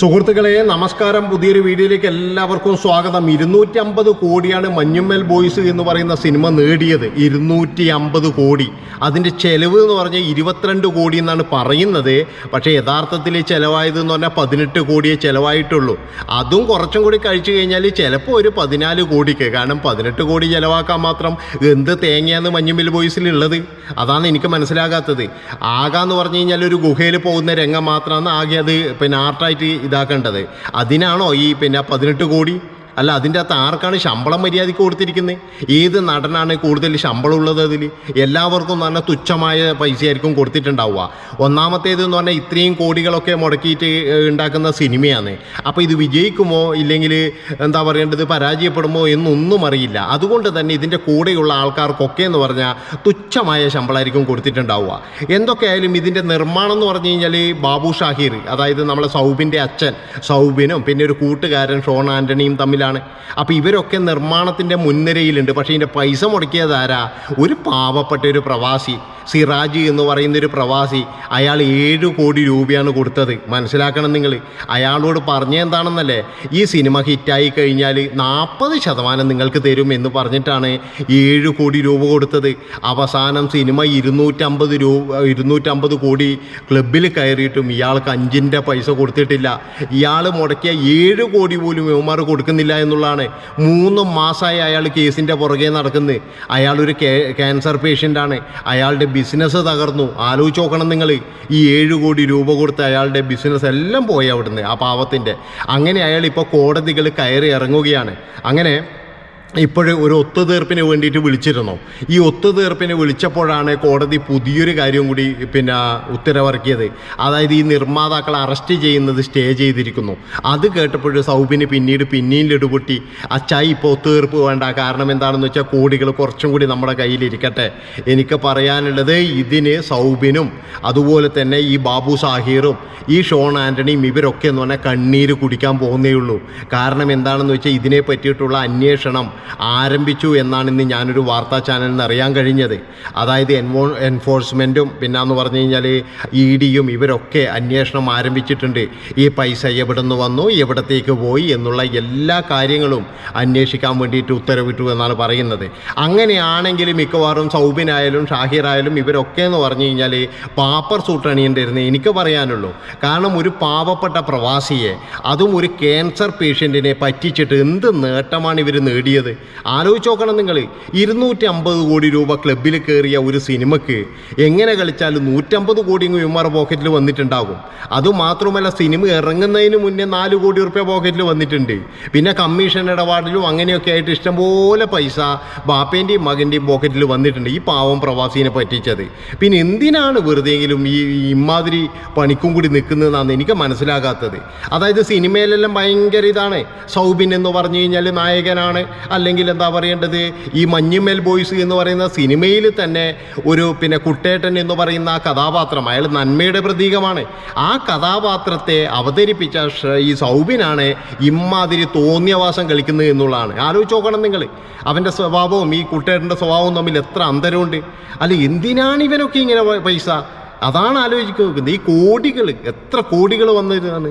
സുഹൃത്തുക്കളെ നമസ്കാരം. പുതിയൊരു വീഡിയോയിലേക്ക് എല്ലാവർക്കും സ്വാഗതം. ഇരുന്നൂറ്റി അമ്പത് കോടിയാണ് മഞ്ഞുമ്മൽ ബോയ്സ് എന്ന് പറയുന്ന സിനിമ നേടിയത്. ഇരുന്നൂറ്റി അമ്പത് കോടി. അതിന്റെ ചെലവ് എന്ന് പറഞ്ഞാൽ ഇരുപത്തിരണ്ട് കോടി എന്നാണ് പറയുന്നത്. പക്ഷേ യഥാർത്ഥത്തിൽ ചിലവായത് എന്ന് പറഞ്ഞാൽ പതിനെട്ട് കോടിയെ ചിലവായിട്ടുള്ളൂ. അതും കുറച്ചും കൂടി കഴിച്ചു കഴിഞ്ഞാൽ ചിലപ്പോൾ ഒരു പതിനാല് കോടിക്ക്. കാരണം പതിനെട്ട് കോടി ചിലവാക്കാൻ മാത്രം എന്ത് തേങ്ങയാണ് മഞ്ഞുമ്മൽ ബോയ്സിലുള്ളത് അതാണ് എനിക്ക് മനസ്സിലാകാത്തത്. ആകാന്ന് പറഞ്ഞു കഴിഞ്ഞാൽ ഒരു ഗുഹയിൽ പോകുന്ന രംഗം മാത്രമാണ്. ആകെ അത് പിന്നെ ആർട്ടായിട്ട് ഇതാക്കേണ്ടത്. അതിനാണോ ഈ പിന്നെ പതിനെട്ട് കോടി? അല്ല അതിന്റെ അകത്ത് ആർക്കാണ് ശമ്പളം മര്യാദയ്ക്ക് കൊടുത്തിരിക്കുന്നത് ഏത് നടനാണ് കൂടുതൽ ശമ്പളം ഉള്ളത് അതിൽ എല്ലാവർക്കും എന്ന് പറഞ്ഞാൽ തുച്ഛമായ പൈസയായിരിക്കും കൊടുത്തിട്ടുണ്ടാവുക. ഒന്നാമത്തേത് എന്ന് പറഞ്ഞാൽ ഇത്രയും കോടികളൊക്കെ മുടക്കിയിട്ട് ഉണ്ടാക്കുന്ന സിനിമയാണ്. അപ്പോൾ ഇത് വിജയിക്കുമോ? ഇല്ലെങ്കിൽ എന്താ പറയേണ്ടത്? പരാജയപ്പെടുമോ എന്നൊന്നും അറിയില്ല. അതുകൊണ്ട് തന്നെ ഇതിന്റെ കൂടെയുള്ള ആൾക്കാർക്കൊക്കെ എന്ന് പറഞ്ഞാൽ തുച്ഛമായ ശമ്പളമായിരിക്കും കൊടുത്തിട്ടുണ്ടാവുക. എന്തൊക്കെയായാലും ഇതിന്റെ നിർമ്മാണം എന്ന് പറഞ്ഞു കഴിഞ്ഞാൽ ബാബു ഷാഹിർ അതായത് നമ്മളെ സൗബിന്റെ അച്ഛൻ സൗബിനും പിന്നെ ഒരു കൂട്ടുകാരൻ ഷോൺ ആന്റണിയും തമ്മിലാണ് അപ്പോൾ ഇവരൊക്കെ നിർമ്മാണത്തിന്റെ മുൻനിരയിലുണ്ട്. പക്ഷേ ഇതിന്റെ പൈസ മുടക്കിയതാരാ ഒരു പാവപ്പെട്ട ഒരു പ്രവാസി സിറാജ് എന്ന് പറയുന്ന ഒരു പ്രവാസി അയാൾ ഏഴ് കോടി രൂപയാണ് കൊടുത്തത്. മനസ്സിലാക്കണം നിങ്ങൾ അയാളോട് പറഞ്ഞെന്താണെന്നല്ലേ ഈ സിനിമ ഹിറ്റായി കഴിഞ്ഞാൽ നാൽപ്പത് ശതമാനം നിങ്ങൾക്ക് തരും എന്ന് പറഞ്ഞിട്ടാണ് ഏഴ് കോടി രൂപ കൊടുത്തത്. അവസാനം സിനിമ ഇരുന്നൂറ്റമ്പത് രൂപ ഇരുന്നൂറ്റമ്പത് കോടി ക്ലബിൽ കയറിയിട്ടും ഇയാൾക്ക് അഞ്ചിന്റെ പൈസ കൊടുത്തിട്ടില്ല. ഇയാൾ മുടക്കിയ ഏഴ് കോടി പോലും ഇവന്മാർ കൊടുക്കുന്നില്ല. എന്നുള്ളതാണ്. മൂന്ന് മാസമായി അയാൾ കേസിന്റെ പുറകെ നടക്കുന്നത് അയാളൊരു ഒരു ക്യാൻസർ പേഷ്യന്റാണ് അയാളുടെ ബിസിനസ് തകർന്നു. ആലോചിച്ച് നോക്കണം നിങ്ങൾ ഈ ഏഴ് കോടി രൂപ കൊടുത്ത് അയാളുടെ ബിസിനസ് എല്ലാം പോയി അവിടുന്ന് ആ പാവത്തിന്റെ അങ്ങനെ അയാൾ ഇപ്പോൾ കോടതികൾ കയറി ഇറങ്ങുകയാണ്. അങ്ങനെ ഇപ്പോഴ് ഒരു ഒത്തുതീർപ്പിന് വേണ്ടിയിട്ട് വിളിച്ചിരുന്നു. ഈ ഒത്തുതീർപ്പിന് വിളിച്ചപ്പോഴാണ് കോടതി പുതിയൊരു കാര്യം കൂടി പിന്നെ ഉത്തരവിറക്കിയത്. അതായത് ഈ നിർമ്മാതാക്കളെ അറസ്റ്റ് ചെയ്യുന്നത് സ്റ്റേ ചെയ്തിരിക്കുന്നു. അത് കേട്ടപ്പോൾ സൗബിന് പിന്നീട് പിന്നെയും ലഡുപൊട്ടി അച്ചായി ഇപ്പോൾ ഒത്തുതീർപ്പ് വേണ്ട. കാരണം എന്താണെന്ന് വെച്ചാൽ കോടികൾ കുറച്ചും കൂടി നമ്മുടെ കയ്യിലിരിക്കട്ടെ എനിക്ക് പറയാനുള്ളത് ഇതിന് സൗബിനും അതുപോലെ തന്നെ ഈ ബാബു സാഹിറും ഈ ഷോൺ ആന്റണിയും ഇവരൊക്കെ എന്ന് പറഞ്ഞാൽ കണ്ണീര് കുടിക്കാൻ പോകുന്നേ ഉള്ളൂ. കാരണം എന്താണെന്ന് വെച്ചാൽ ഇതിനെ പറ്റിയിട്ടുള്ള അന്വേഷണം ആരംഭിച്ചു എന്നാണ് ഇന്ന് ഞാനൊരു വാർത്താ ചാനലിൽ നിന്ന് അറിയാൻ കഴിഞ്ഞത്. അതായത് എൻവോ എൻഫോഴ്സ്മെന്റും പിന്നെന്ന് പറഞ്ഞു കഴിഞ്ഞാൽ ഇ ഡിയും ഇവരൊക്കെ അന്വേഷണം ആരംഭിച്ചിട്ടുണ്ട്. ഈ പൈസ എവിടെ നിന്ന് വന്നു എവിടത്തേക്ക് പോയി എന്നുള്ള എല്ലാ കാര്യങ്ങളും അന്വേഷിക്കാൻ വേണ്ടിയിട്ട് ഉത്തരവിട്ടു എന്നാണ് പറയുന്നത്. അങ്ങനെയാണെങ്കിൽ മിക്കവാറും സൗബിനായാലും ഷാഹിറായാലും ഇവരൊക്കെ എന്ന് പറഞ്ഞു കഴിഞ്ഞാൽ പാപ്പർ സൂട്ട് അണിയേണ്ടിരുന്നത് എനിക്ക് പറയാനുള്ളൂ. കാരണം ഒരു പാവപ്പെട്ട പ്രവാസിയെ അതും ഒരു ക്യാൻസർ പേഷ്യന്റിനെ പറ്റിച്ചിട്ട് എന്ത് നേട്ടമാണ് ഇവർ നേടിയത്? ആലോചിച്ച് നോക്കണം നിങ്ങൾ ഇരുന്നൂറ്റി അമ്പത് കോടി രൂപ ക്ലബിൽ കയറിയ ഒരു സിനിമയ്ക്ക് എങ്ങനെ കളിച്ചാലും നൂറ്റമ്പത് കോടി ഇവന്മാർ പോക്കറ്റിൽ വന്നിട്ടുണ്ടാകും. അതുമാത്രമല്ല സിനിമ ഇറങ്ങുന്നതിന് മുന്നേ നാല് കോടി റുപ്യ പോക്കറ്റിൽ വന്നിട്ടുണ്ട്. പിന്നെ കമ്മീഷൻ ഇടപാടിലും അങ്ങനെയൊക്കെ ആയിട്ട് ഇഷ്ടംപോലെ പൈസ ബാപ്പേന്റെയും മകന്റെയും പോക്കറ്റിൽ വന്നിട്ടുണ്ട് ഈ പാവം പ്രവാസീനെ പറ്റിച്ചത്. പിന്നെ എന്തിനാണ് വെറുതെയെങ്കിലും ഈ ഈ ഇമാതിരി പണിക്കും കൂടി നിൽക്കുന്നതെന്നാണ് എനിക്ക് മനസ്സിലാകാത്തത്. അതായത് സിനിമയിലെല്ലാം ഭയങ്കര ഇതാണ്. സൗബിൻ എന്ന് പറഞ്ഞു കഴിഞ്ഞാൽ നായകനാണ്. അല്ലെങ്കിൽ എന്താ പറയേണ്ടത്? ഈ മഞ്ഞുമേൽ ബോയ്സ് എന്ന് പറയുന്ന സിനിമയിൽ തന്നെ ഒരു പിന്നെ കുട്ടേട്ടൻ എന്ന് പറയുന്ന കഥാപാത്രം അയാൾ നന്മയുടെ പ്രതീകമാണ്. ആ കഥാപാത്രത്തെ അവതരിപ്പിച്ച ഈ സൗബിനാണ് ഇമ്മാതിരി തോന്നിയവാസം കളിക്കുന്നത് എന്നുള്ളതാണ്. ആലോചിച്ച് നോക്കണം നിങ്ങൾ. അവന്റെ സ്വഭാവവും ഈ കുട്ടേട്ടന്റെ സ്വഭാവവും തമ്മിൽ എത്ര അന്തരമുണ്ട്. അല്ല എന്തിനാണ് ഇവനൊക്കെ ഇങ്ങനെ പൈസ? അതാണ് ആലോചിക്കുന്നത് ഈ കോടികൾ എത്ര കോടികൾ വന്നതാണ്?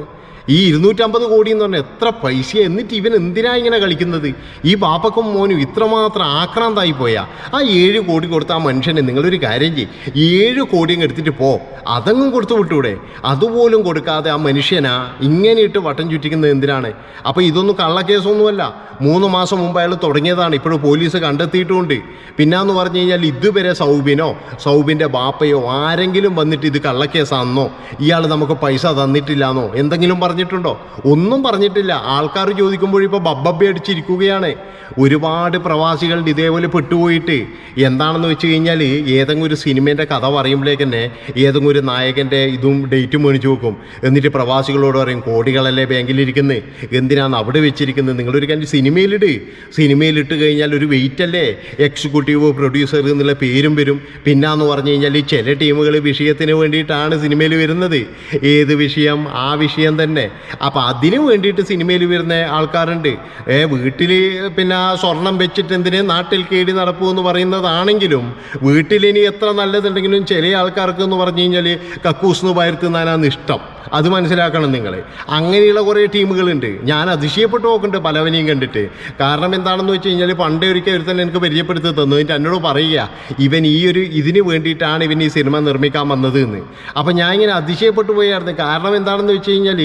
ഈ ഇരുന്നൂറ്റമ്പത് കോടി എന്ന് പറഞ്ഞാൽ എത്ര പൈസ? എന്നിട്ട് ഇവൻ എന്തിനാ ഇങ്ങനെ കളിക്കുന്നത്? ഈ ബാപ്പക്കും മോനും ഇത്രമാത്രം ആക്രാന്തായി പോയാ? ആ ഏഴ് കോടി കൊടുത്ത ആ മനുഷ്യനെ നിങ്ങളൊരു കാര്യം ചെയ്യും. ഏഴ് കോടിയും എടുത്തിട്ട് പോ. അതങ്ങും കൊടുത്തു വിട്ടൂടെ. അതുപോലും കൊടുക്കാതെ ആ മനുഷ്യനാ ഇങ്ങനെ ഇട്ട് വട്ടം ചുറ്റിക്കുന്നത് എന്തിനാണ്? അപ്പോൾ ഇതൊന്നും കള്ളക്കേസൊന്നുമല്ല. മൂന്ന് മാസം മുമ്പ് അയാൾ തുടങ്ങിയതാണ്. ഇപ്പോഴും പോലീസ് കണ്ടെത്തിയിട്ടുമുണ്ട് പിന്നാന്ന് പറഞ്ഞു കഴിഞ്ഞാൽ ഇതുവരെ സൗബിനോ സൗബിന്റെ ബാപ്പയോ ആരെങ്കിലും വന്നിട്ട് ഇത് കള്ളക്കേസാണെന്നോ ഇയാൾ നമുക്ക് പൈസ തന്നിട്ടില്ലാന്നോ? എന്തെങ്കിലും പറഞ്ഞിട്ടുണ്ടോ? ഒന്നും പറഞ്ഞിട്ടില്ല. ആൾക്കാർ ചോദിക്കുമ്പോൾ ഇപ്പോൾ ബബ്ബബ്ബി അടിച്ചിരിക്കുകയാണ്. ഒരുപാട് പ്രവാസികൾ ഇതേപോലെ പെട്ടുപോയിട്ട് എന്താണെന്ന് വെച്ച് കഴിഞ്ഞാൽ ഏതെങ്കിലും ഒരു സിനിമേന്റെ കഥ പറയുമ്പോഴേക്ക് തന്നെ ഏതെങ്കിലും ഒരു നായകന്റെ ഇതും ഡേറ്റും മേടിച്ച് വെക്കും. എന്നിട്ട് പ്രവാസികളോട് പറയും കോടികളല്ലേ ബാങ്കിലിരിക്കുന്നത് എന്തിനാണ് അവിടെ വെച്ചിരിക്കുന്നത് നിങ്ങളൊരു കാര്യം സിനിമയിലിട്. സിനിമയിലിട്ട് കഴിഞ്ഞാൽ ഒരു വെയിറ്റ് അല്ലേ എക്സിക്യൂട്ടീവ് പ്രൊഡ്യൂസർ എന്നുള്ള പേരും വരും. പിന്നാന്ന് പറഞ്ഞു കഴിഞ്ഞാൽ ഈ ചില ടീമുകൾ വിഷയത്തിന് വേണ്ടിയിട്ടാണ് സിനിമയിൽ വരുന്നത്. ഏത് വിഷയം? ആ വിഷയം തന്നെ. അപ്പം അതിന് വേണ്ടിയിട്ട് സിനിമയിൽ വരുന്ന ആൾക്കാരുണ്ട്. ഏ വീട്ടിൽ പിന്നെ സ്വർണം വെച്ചിട്ട് എന്തിന് നാട്ടിൽ കേടി നടപ്പൂ എന്ന് പറയുന്നതാണെങ്കിലും വീട്ടിലിനി എത്ര നല്ലതുണ്ടെങ്കിലും ചില ആൾക്കാർക്ക് എന്ന് പറഞ്ഞു കഴിഞ്ഞാൽ കക്കൂസ് എന്ന് പയർത്തുന്നതിനാണ് ഇഷ്ടം. അത് മനസ്സിലാക്കണം നിങ്ങൾ അങ്ങനെയുള്ള കുറേ ടീമുകളുണ്ട്. ഞാൻ അതിശയപ്പെട്ട് നോക്കുന്നുണ്ട് പലവനെയും കണ്ടിട്ട്. കാരണം എന്താണെന്ന് വെച്ച് കഴിഞ്ഞാൽ പണ്ടേ ഒരിക്കൽ ഒരുത്തൻ എനിക്ക് പരിചയപ്പെടുത്തി തന്നു. എന്നിട്ട് എന്നോട് പറയുക ഇവൻ ഈ ഒരു ഇതിന് വേണ്ടിയിട്ടാണ് ഇവൻ ഈ സിനിമ നിർമ്മിക്കാൻ വന്നത് എന്ന് അപ്പം ഞാൻ ഇങ്ങനെ അതിശയപ്പെട്ടു പോയായിരുന്നു. കാരണം എന്താണെന്ന് വെച്ച് കഴിഞ്ഞാൽ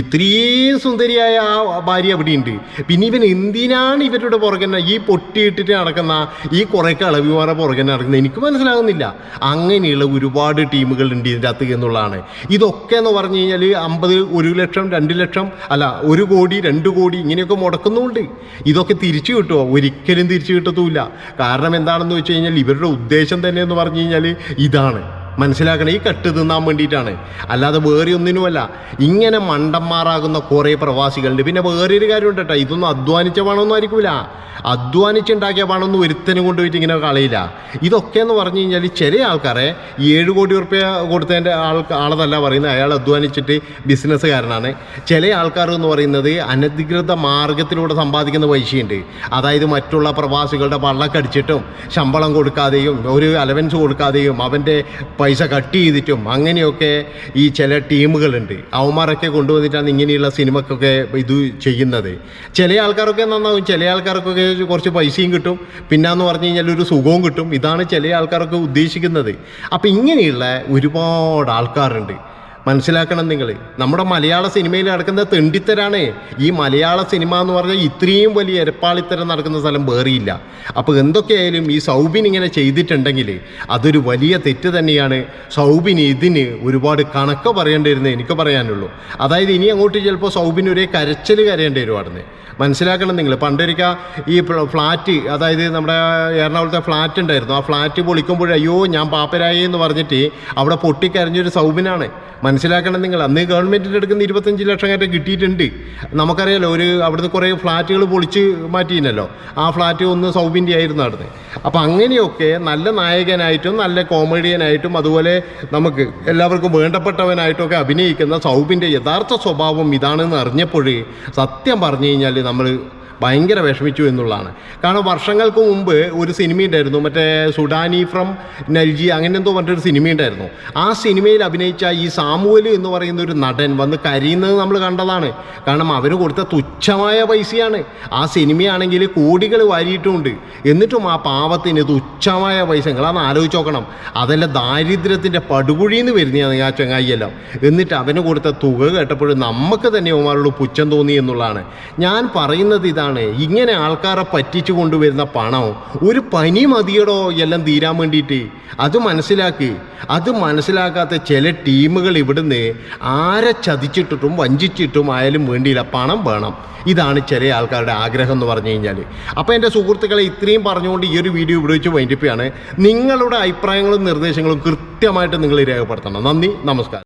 ഇത്രയും സുന്ദരിയായ ആ ഭാര്യ അവിടെ ഉണ്ട് പിന്നെ ഇവൻ എന്തിനാണ് ഇവരുടെ പുറകെ ഈ പൊട്ടിയിട്ടിട്ട് നടക്കുന്ന ഈ കുറേ കളവിമാരെ പുറകെ നടക്കുന്ന എനിക്ക് മനസ്സിലാകുന്നില്ല. അങ്ങനെയുള്ള ഒരുപാട് ടീമുകൾ ഉണ്ട് ഇതിന്റെ അകത്ത് എന്നുള്ളതാണ്. ഇതൊക്കെ എന്ന് പറഞ്ഞു കഴിഞ്ഞാൽ അമ്പത് ഒരു ലക്ഷം രണ്ട് ലക്ഷം അല്ല ഒരു കോടി രണ്ട് കോടി ഇങ്ങനെയൊക്കെ മുടക്കുന്നുണ്ട് ഇതൊക്കെ തിരിച്ചു കിട്ടുമോ ഒരിക്കലും തിരിച്ചു കിട്ടത്തുമില്ല കാരണം എന്താണെന്ന് വെച്ച് കഴിഞ്ഞാൽ ഇവരുടെ ഉദ്ദേശം തന്നെ എന്ന് പറഞ്ഞു കഴിഞ്ഞാൽ ഇതാണ്. മനസ്സിലാക്കണം? ഈ കെട്ട് തിന്നാൻ വേണ്ടിയിട്ടാണ്. അല്ലാതെ വേറെ ഒന്നിനുമല്ല ഇങ്ങനെ മണ്ടന്മാരാകുന്ന കുറേ പ്രവാസികളുണ്ട്. പിന്നെ വേറൊരു കാര്യമുണ്ട് കേട്ടോ. ഇതൊന്നും അധ്വാനിച്ച പണമൊന്നും ആയിരിക്കില്ല അധ്വാനിച്ചുണ്ടാക്കിയ പണമൊന്നും ഒരുത്തനും കൊണ്ടുപോയിട്ട് ഇങ്ങനെ കളയില്ല. ഇതൊക്കെ എന്ന് പറഞ്ഞു കഴിഞ്ഞാൽ ചെറിയ ആൾക്കാരെ ഏഴ് കോടി റുപ്യ കൊടുത്തതിന്റെ ആൾക്ക് ആളതല്ല പറയുന്നത്. അയാൾ അധ്വാനിച്ചിട്ട് ബിസിനസ്സുകാരനാണ്. ചില ആൾക്കാർ എന്ന് പറയുന്നത് അനധികൃത മാർഗത്തിലൂടെ സമ്പാദിക്കുന്ന പൈസയുണ്ട്. അതായത് മറ്റുള്ള പ്രവാസികളുടെ വള്ളക്കടിച്ചിട്ടും ശമ്പളം കൊടുക്കാതെയും ഒരു അലവൻസ് കൊടുക്കാതെയും അവന്റെ പൈസ കട്ട് ചെയ്തിട്ടും അങ്ങനെയൊക്കെ ഈ ചില ടീമുകളുണ്ട്. അവന്മാരൊക്കെ കൊണ്ടുവന്നിട്ടാണ് ഇങ്ങനെയുള്ള സിനിമക്കൊക്കെ ഇത് ചെയ്യുന്നത്. ചില ആൾക്കാരൊക്കെ നന്നാവും ചില ആൾക്കാർക്കൊക്കെ കുറച്ച് പൈസയും കിട്ടും. പിന്നെന്ന് പറഞ്ഞു കഴിഞ്ഞാൽ ഒരു സുഖവും കിട്ടും. ഇതാണ് ചില ആൾക്കാരൊക്കെ ഉദ്ദേശിക്കുന്നത്. അപ്പം ഇങ്ങനെയുള്ള ഒരുപാട് ആൾക്കാരുണ്ട്. മനസ്സിലാക്കണം നിങ്ങൾ നമ്മുടെ മലയാള സിനിമയിൽ നടക്കുന്ന തെണ്ടിത്തരാണ്. ഈ മലയാള സിനിമ എന്ന് പറഞ്ഞാൽ ഇത്രയും വലിയ എരപ്പാളിത്തരം നടക്കുന്ന സ്ഥലം വേറിയില്ല. അപ്പോൾ എന്തൊക്കെയായാലും ഈ സൗബിൻ ഇങ്ങനെ ചെയ്തിട്ടുണ്ടെങ്കിൽ അതൊരു വലിയ തെറ്റ് തന്നെയാണ്. സൗബിൻ ഇതിന് ഒരുപാട് കണക്ക് പറയേണ്ടിയിരുന്നത് എനിക്ക് പറയാനുള്ളൂ. അതായത് ഇനി അങ്ങോട്ട് ചിലപ്പോൾ സൗബിൻ ഒരേ കരച്ചിൽ കരയേണ്ടി വരുവാണെന്ന് മനസ്സിലാക്കണം നിങ്ങൾ പണ്ടൊരിക്ക ഈ ഫ്ലാറ്റ് അതായത് നമ്മുടെ എറണാകുളത്തെ ഫ്ലാറ്റ് ഉണ്ടായിരുന്നു. ആ ഫ്ലാറ്റ് പൊളിക്കുമ്പോഴയ്യോ ഞാൻ പാപ്പരായി എന്ന് പറഞ്ഞിട്ട് അവിടെ പൊട്ടിക്കരഞ്ഞൊരു സൗബിനാണ്. മനസ്സിലാക്കണം നിങ്ങൾ അന്ന് ഗവൺമെന്റിന്റെ എടുക്കുന്ന ഇരുപത്തഞ്ച് ലക്ഷം കയറ്റം കിട്ടിയിട്ടുണ്ട്. നമുക്കറിയാലോ ഒരു അവിടുന്ന് കുറേ ഫ്ലാറ്റുകൾ പൊളിച്ച് മാറ്റിയിരുന്നല്ലോ ആ ഫ്ലാറ്റ് ഒന്ന് സൗബിന്റെ ആയിരുന്നു അവിടുന്ന്. അപ്പോൾ അങ്ങനെയൊക്കെ നല്ല നായകനായിട്ടും നല്ല കോമഡിയനായിട്ടും അതുപോലെ നമുക്ക് എല്ലാവർക്കും വേണ്ടപ്പെട്ടവനായിട്ടൊക്കെ അഭിനയിക്കുന്ന സൗബിന്റെ യഥാർത്ഥ സ്വഭാവം ഇതാണെന്ന് അറിഞ്ഞപ്പോൾ സത്യം പറഞ്ഞു കഴിഞ്ഞാൽ നമ്മൾ ഭയങ്കര വിഷമിച്ചു എന്നുള്ളതാണ്. കാരണം വർഷങ്ങൾക്ക് മുമ്പ് ഒരു സിനിമ ഉണ്ടായിരുന്നു. മറ്റേ സുഡാനി ഫ്രം നൽജി അങ്ങനെ എന്തോ പറഞ്ഞൊരു സിനിമ ഉണ്ടായിരുന്നു. ആ സിനിമയിൽ അഭിനയിച്ച ഈ സാമുവൽ എന്ന് പറയുന്ന ഒരു നടൻ വന്ന് കരയുന്നത് നമ്മൾ കണ്ടതാണ്. കാരണം അവർ കൊടുത്ത തുച്ഛമായ പൈസയാണ്. ആ സിനിമയാണെങ്കിൽ കോടികൾ വാരിയിട്ടുമുണ്ട് എന്നിട്ടും ആ പാവത്തിന് തുച്ഛമായ പൈസ. നിങ്ങളതൊന്ന് ആലോചിച്ച് നോക്കണം. അതെല്ലാം ദാരിദ്ര്യത്തിന്റെ പടുകുഴിയിൽ നിന്ന് വരുന്നതാണ് ആ ചങ്ങായിയെല്ലാം. എന്നിട്ട് അവന് കൊടുത്ത തുക കേട്ടപ്പോഴും നമുക്ക് തന്നെ അവന്മാരോട് പുച്ഛം തോന്നി എന്നുള്ളതാണ്. ഞാൻ പറയുന്നത് ഇതാണ്. ഇങ്ങനെ ആൾക്കാരെ പറ്റിച്ചു കൊണ്ടുവരുന്ന പണം ഒരു പനി മതിയടോ എല്ലാം തീരാൻ വേണ്ടിയിട്ട്. അത് മനസ്സിലാക്കി. അത് മനസ്സിലാക്കാത്ത ചില ടീമുകൾ ഇവിടുന്ന് ആരെ ചതിച്ചിട്ടിട്ടും വഞ്ചിച്ചിട്ടും ആയാലും വേണ്ടിയില്ല. പണം വേണം. ഇതാണ് ചില ആൾക്കാരുടെ ആഗ്രഹം എന്ന് പറഞ്ഞു കഴിഞ്ഞാൽ അപ്പോൾ എന്റെ സുഹൃത്തുക്കളെ ഇത്രയും പറഞ്ഞുകൊണ്ട് ഈ ഒരു വീഡിയോ ഇവിടെ വെച്ച് വൈൻഡിപ്പിയാണ് നിങ്ങളുടെ അഭിപ്രായങ്ങളും നിർദ്ദേശങ്ങളും കൃത്യമായിട്ട് നിങ്ങൾ രേഖപ്പെടുത്തണം. നന്ദി നമസ്കാരം.